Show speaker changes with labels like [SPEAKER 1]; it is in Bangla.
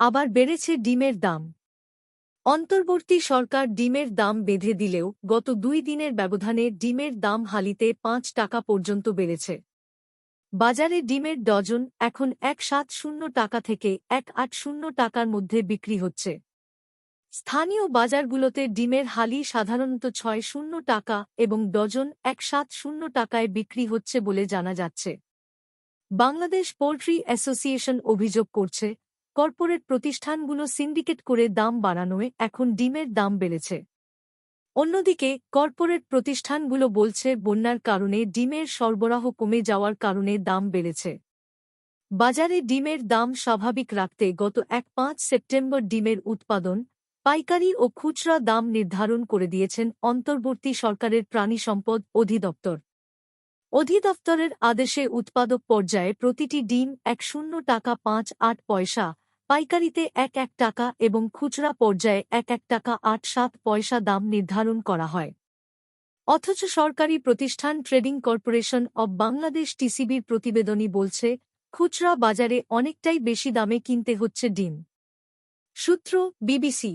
[SPEAKER 1] আবার বেড়েছে ডিমের দাম। অন্তর্বর্তী সরকার ডিমের দাম বেঁধে দিলেও গত দুই দিনের ব্যবধানে ডিমের দাম হালিতে পাঁচ টাকা পর্যন্ত বেড়েছে। বাজারে ডিমের ডজন এখন এক সাত শূন্য টাকা থেকে এক আট শূন্য টাকার মধ্যে বিক্রি হচ্ছে। স্থানীয় বাজারগুলোতে ডিমের হালি সাধারণত ছয় শূন্য টাকা এবং ডজন এক সাত শূন্য টাকায় বিক্রি হচ্ছে বলে জানা যাচ্ছে। বাংলাদেশ পোল্ট্রি অ্যাসোসিয়েশন অভিযোগ করছে কর্পোরেট প্রতিষ্ঠানগুলো সিন্ডিকেট করে দাম বাড়ানোয় এখন ডিমের দাম বেড়েছে। অন্যদিকে, কর্পোরেট প্রতিষ্ঠানগুলো বলছে বন্যার কারণে ডিমের সরবরাহ কমে যাওয়ার কারণে দাম বেড়েছে। বাজারে ডিমের দাম স্বাভাবিক রাখতে গত এক পাঁচ সেপ্টেম্বর ডিমের উৎপাদন, পাইকারি ও খুচরা দাম নির্ধারণ করে দিয়েছেন অন্তর্বর্তী সরকারের প্রাণী সম্পদ অধিদপ্তর। অধিদপ্তরের আদেশে উৎপাদক পর্যায়ে প্রতিটি ডিম এক শূন্য টাকা পাঁচ আট পয়সা পাইকারিতে এক এক টাকা এবং খুচরা পর্যায়ে এক এক টাকা আট সাত পয়সা দাম নির্ধারণ করা হয়। অথচ সরকারি প্রতিষ্ঠান ট্রেডিং কর্পোরেশন অব বাংলাদেশ টিসিবির প্রতিবেদনই বলছে, খুচরা বাজারে অনেকটাই বেশি দামে কিনতে হচ্ছে ডিম। সূত্র বিবিসি